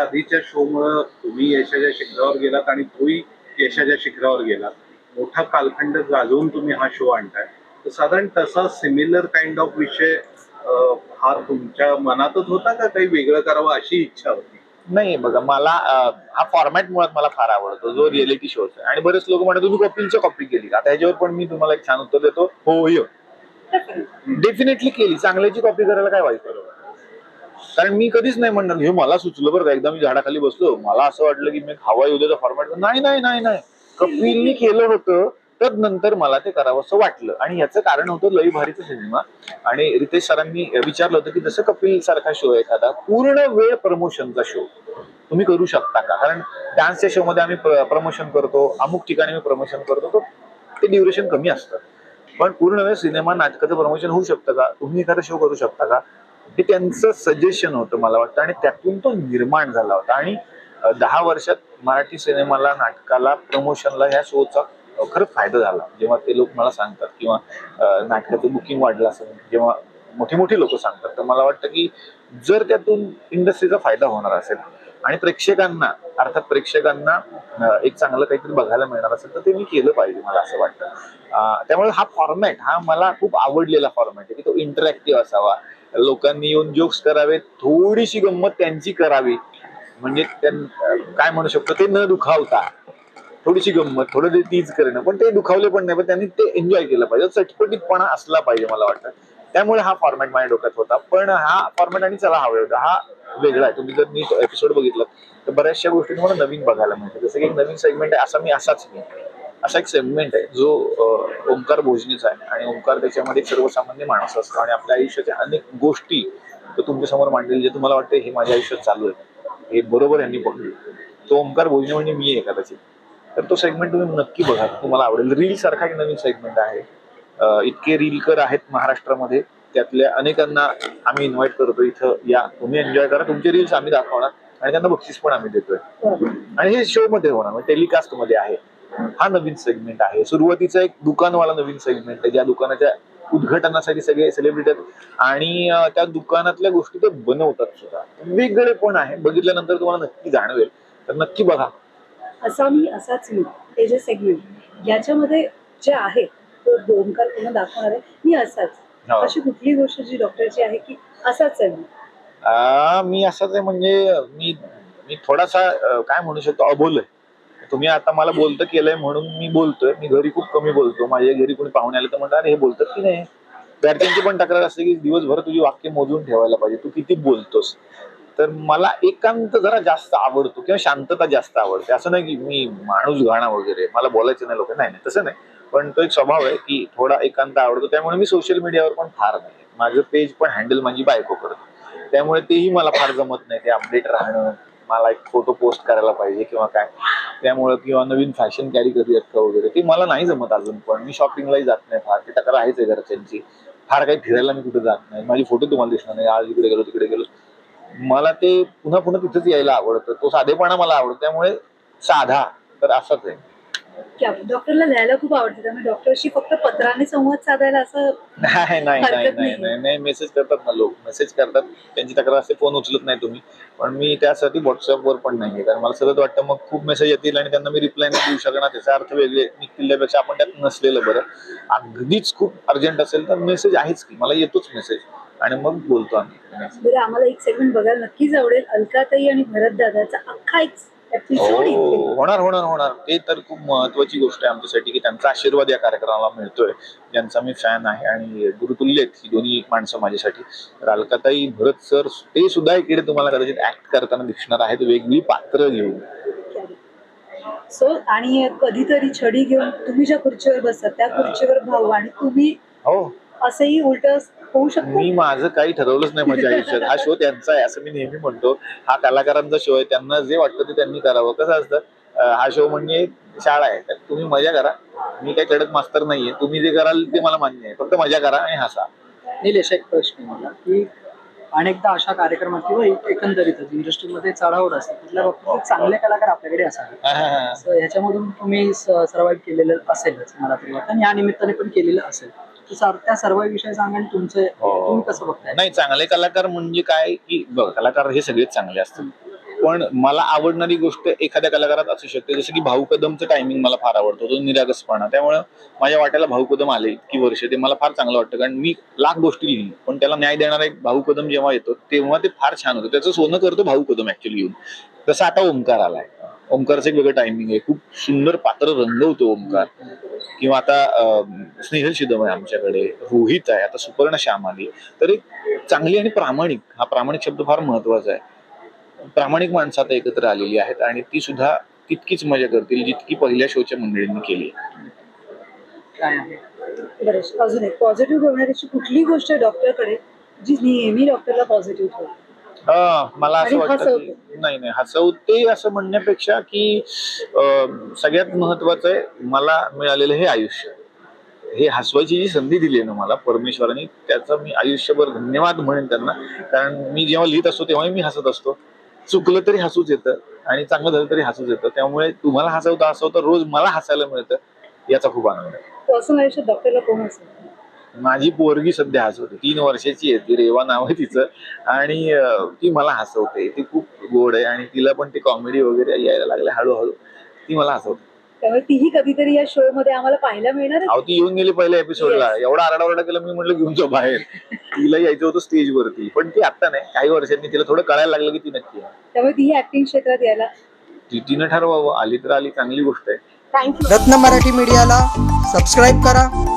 आधीच्या शो मुळे तुम्ही यशाच्या शिखरावर गेलात आणि तोही यशाच्या शिखरावर गेलात. मोठा कालखंड गाजवून तुम्ही हा शो आणताय. तर साधारण तसा सिमिलर काइंड ऑफ विषय हा तुमच्या मनातच होता का काही वेगळं करावं अशी इच्छा होती? नाही बघा मला हा फॉर्मॅट मुळात मला फार आवडतो. जो रिअलिटी शोचा आणि बरेच लोक म्हणतात तुम्ही कपिलच्या कॉपी केली का? आता ह्याच्यावर पण मी तुम्हाला एक छान उत्तर देतो. हो य डेफिनेटली केली. चांगल्याची कॉपी करायला काय वाईट आहे? कारण मी कधीच नाही म्हणणार. हे मला सुचलं बरं का एकदा मी झाडाखाली बसलो मला असं वाटलं की मी हवा उद्याचा फॉर्मॅट नाही नाही नाही नाही. कपिलनी केलं होतं तर नंतर मला ते करावं असं वाटलं. आणि याचं कारण होतं लई भारीचा सिनेमा आणि रितेश सरांनी विचारलं होतं की जसं कपिल सारखा शो आहे एखादा पूर्ण वेळ प्रमोशनचा शो तुम्ही करू शकता का? कारण डान्सच्या शो मध्ये आम्ही प्रमोशन करतो अमुक ठिकाणी मी प्रमोशन करतो तर ते ड्युरेशन कमी असतं. पण पूर्ण वेळ सिनेमा नाटकाचं प्रमोशन होऊ शकतं का? तुम्ही एखादा शो करू शकता का? हे त्यांचं सजेशन होतं मला वाटतं. आणि त्यातून तो निर्माण झाला होता. आणि दहा वर्षात मराठी सिनेमाला नाटकाला प्रमोशनला ह्या शोचा खरंच फायदा झाला. जेव्हा ते लोक मला सांगतात किंवा नाटकाचं बुकिंग वाढलं असेल जेव्हा मोठी मोठी लोक सांगतात तर मला वाटतं की जर त्यातून इंडस्ट्रीचा फायदा होणार असेल आणि प्रेक्षकांना अर्थात प्रेक्षकांना एक चांगलं काहीतरी बघायला मिळणार असेल तर ते मी केलं पाहिजे मला असं वाटतं. त्यामुळे हा फॉर्मॅट हा मला खूप आवडलेला फॉर्मॅट आहे की तो इंटरॅक्टिव्ह असावा. लोकांनी येऊन जोक्स करावे थोडीशी गंमत त्यांची करावी. म्हणजे काय म्हणू शकतो ते न दुखावता. थोडीशी गंमत थोडं ते तीच करणं. पण ते दुखावले पण नाही पण त्यांनी ते एन्जॉय केलं पाहिजे. चटपटीतपणा असला पाहिजे मला वाटतं. त्यामुळे हा फॉर्मॅट माझ्या डोक्यात होता. पण हा फॉर्मॅट आणि चला हवे होता. हा वेगळा आहे. तुम्ही जर नीट एपिसोड बघितलं तर बऱ्याचशा गोष्टी तुम्हाला नवीन बघायला मिळतात. जसं की एक नवीन सेगमेंट आहे असा मी असाच मी. असा एक सेगमेंट आहे जो ओंकार भोजनीचा आहे. आणि ओंकार त्याच्यामध्ये सर्वसामान्य माणूस असतो आणि आपल्या आयुष्याच्या अनेक गोष्टी तो तुमच्यासमोर मांडलेली जे तुम्हाला वाटतं हे माझ्या आयुष्यात चालू आहे. हे बरोबर यांनी पकडलं. तो ओंकार भोजने म्हणजे मी आहे कदाचित. तर तो सेगमेंट तुम्ही नक्की बघा. तुम्हाला आवडेल. रील सारखा एक नवीन सेगमेंट आहे. इतके रीलकर आहेत महाराष्ट्रामध्ये. त्यातल्या अनेकांना आम्ही इन्व्हाइट करतो इथं या. तुम्ही एन्जॉय करा. तुमचे रील्स आम्ही दाखवणार. आणि त्यांना बक्षीस पण आम्ही देतोय. आणि हे शो मध्ये होणार. म्हणजे टेलिकास्टमध्ये आहे. हा नवीन सेगमेंट आहे. सुरुवातीचा एक दुकानवाला नवीन सेगमेंट आहे. ज्या दुकानाच्या उद्घाटनासाठी सगळे सेलिब्रिटी आणि त्या दुकानातल्या गोष्टी ते बनवतात सुद्धा. वेगळे पण आहे. बघितल्यानंतर तुम्हाला नक्की जाणवेल. तर नक्की बघा. असा मी असाच मी. हे जे सेगमेंट याच्यामध्ये जे आहे तो ओंकार पूर्ण दाखवणार आहे. मी असाच. अशी कुठली गोष्ट जी डॉक्टरची आहे की असाच आहे मी? असंच आहे म्हणजे मी मी थोडासा काय म्हणू शकतो अबोल आहे. तुम्ही आता मला बोलतं केलंय म्हणून मी बोलतोय. मी घरी खूप कमी बोलतो. माझ्या घरी कोणी पाहुणे आले तर म्हणतात हे बोलतात की नाही? घरच्यांची पण तक्रार असते की दिवसभर तुझी वाक्य मोजून ठेवायला पाहिजे. तू किती बोलतोस? तर मला एकांत जरा जास्त आवडतो किंवा शांतता जास्त आवडते. असं नाही की मी माणूस घाणा वगैरे. मला बोलायचं नाही लोक. नाही नाही तसं नाही. पण तो एक स्वभाव आहे की थोडा एकांत आवडतो. त्यामुळे मी सोशल मीडियावर पण फार नाही. माझं पेज पण हँडल माझी बायको करतो. त्यामुळे तेही मला फार जमत नाही ते अपडेट राहणं. मला एक फोटो पोस्ट करायला पाहिजे किंवा काय. त्यामुळं किंवा नवीन फॅशन कॅरी करूयात का वगैरे ते मला नाही जमत अजून पण. मी शॉपिंगलाही जात नाही फार. ते तक्रार आहेच आहे घरच्यांची. फार काही फिरायला मी कुठे जात नाही. माझी फोटो तुम्हाला दिसणार नाही. आज इकडे गेलो तिकडे गेलो. मला ते पुन्हा पुन्हा तिथंच यायला आवडतं. तो साधेपणा मला आवडतो. त्यामुळे साधा तर असाच आहे. डॉक्टरला लिहायला खूप आवडते त्यामुळे डॉक्टरशी फक्त पत्राने संवाद साधायला असं नाही नाही नाही नाही. नाही नाही मेसेज करतात ना लोक मेसेज करतात. त्यांची तक्रार असते फोन उचलत नाही तुम्ही. पण मी त्यासाठी व्हॉट्सअपवर पण नाहीये कारण मला सतत वाटतं मग खूप मेसेज येतील आणि त्यांना मी रिप्लाय नाही देऊ शकणार. त्याचा अर्थ वेगळे निघतील त्यापेक्षा आपण त्यात नसलेलं बरं. अगदीच खूप अर्जंट असेल तर मेसेज आहेच की मला येतोच मेसेज आणि मग बोलतो आम्ही. आम्हाला एक सेगमेंट बघायला नक्कीच आवडेल. अलकाताई आणि भरत दादाचा अख्खा एक हो होणार होणार होणार. ते तर खूप महत्वाची गोष्ट आहे आमच्यासाठी की त्यांचा आशीर्वाद या कार्यक्रमाला मिळतोय. ज्यांचा मी फॅन आहे आणि गुरुतुल्य आहेत ही दोन्ही माणसं माझ्यासाठी. तर अलकाताई भरत सर ते सुद्धा इकडे तुम्हाला कदाचित ऍक्ट करताना दिसणार आहेत. वेगळी पात्र घेऊन. सो आणि कधीतरी छडी घेऊन तुम्ही ज्या खुर्चीवर बसतात त्या खुर्चीवर भाऊ आणि तुम्ही हो. असंही उलट होऊ शकतं? मी माझं काही ठरवलंच नाही माझ्या आयुष्यात. हा शो त्यांचा आहे असं मी नेहमी म्हणतो. हा कलाकारांचा शो आहे त्यांना जे वाटतं ते त्यांनी करावं. कसं असतं हा शो म्हणजे एक शाळा आहे. तर तुम्ही मजा करा. मी काही कडक मास्तर नाहीये. तुम्ही जे कराल ते मला मान्य आहे. फक्त मजा करा आणि हसा. निलेश एक प्रश्न मला की अनेकदा अशा कार्यक्रमात किंवा एक- एकंदरीतच इंडस्ट्रीमध्ये चढावड असते कुठल्या बाबतीत चांगले कलाकार आपल्याकडे असावे. ह्याच्यामधून तुम्ही सर्वाईव्ह केलेलं असेलच मला तरी वाटतं. आणि या निमित्ताने पण केलेलं असेल. त्या सर्व विषयी सांगा आणि तुमचे. हो. तुम्ही कसं बघताय? नाही चांगले कलाकार म्हणजे काय? की बघ कलाकार हे सगळेच चांगले असतात. पण मला आवडणारी गोष्ट एखाद्या कलाकारात असू शकते. जसं की भाऊ कदमचं टायमिंग मला फार आवडतो. तो निरागसपणा. त्यामुळं माझ्या वाट्याला भाऊ कदम आले इतकी वर्ष. ते मला फार चांगलं वाटतं. कारण मी लाख गोष्टी लिहिली. पण त्याला न्याय देणारा एक भाऊ कदम जेव्हा येतो तेव्हा ते फार छान होतं. त्याचं सोनं करतो भाऊ कदम ऍक्च्युली येऊन. तसं आता ओंकार आलाय. ओंकारचं एक वेगळं टायमिंग आहे. खूप सुंदर पात्र रंगवतो ओंकार. किंवा आता स्नेहल शिदम आहे आमच्याकडे रोहित आहे आता सुपर्ण श्याम आली. तर एक चांगली आणि प्रामाणिक हा प्रामाणिक शब्द फार महत्त्वाचा आहे. प्रामाणिक माणसं आता एकत्र आलेली आहेत आणि ती सुद्धा तितकीच मजा करतील जितकी पहिल्या शोच्या मंडळींनी केली. अजून एक. पॉझिटिव्ह ठेवण्याची कुठली गोष्ट आहे डॉक्टरकडे जी नेहमी डॉक्टरला पॉझिटिव्ह ठेवते? हा, मला असं आणि वाटतं की नाही नाही हसवते असं म्हणण्यापेक्षा की अं, सगळ्यात महत्वाचं आहे मला मिळालेलं हे आयुष्य. हे हसवायची जी संधी दिली आहे ना मला परमेश्वराने त्याचं मी आयुष्यभर धन्यवाद म्हणेन त्यांना. कारण मी जेव्हा लिहित असतो तेव्हाही मी हसत असतो. चुकलं तरी हसूच येतं आणि चांगलं झालं तरी हसूच येतं. त्यामुळे तुम्हाला हसवता हसवता रोज मला हसायला मिळतं याचा खूप आनंद आहे. पर्सनल आयुष्यात डॉक्टरला कोण माझी पोरगी सध्या हसवते तीन वर्षाची आहे ती रेवा नाव आहे तिचं. आणि ती मला हसवते. ती खूप गोड आहे आणि तिला पण ती कॉमेडी वगैरे यायला लागले हळूहळू. ती मला हसवते. त्यामुळे तीही कधीतरी या शो मध्ये आम्हाला पाहायला मिळणार. अहो ती येऊन गेली पहिल्या एपिसोडला एवढा आरडाओरडा केला मी म्हटलं घेऊन जाऊ बाहेर. तिला यायचं होतं स्टेज वरती. पण ती आता नाही. काही वर्षांनी तिला थोडं कळायला लागलं की ती नक्की आहे. त्यामुळे तीही ऍक्टिंग क्षेत्रात यायला. ती तिनं ठरवावं. आली तर आली चांगली गोष्ट आहे. थँक्यू रत्न मराठी मीडियाला सबस्क्राईब करा.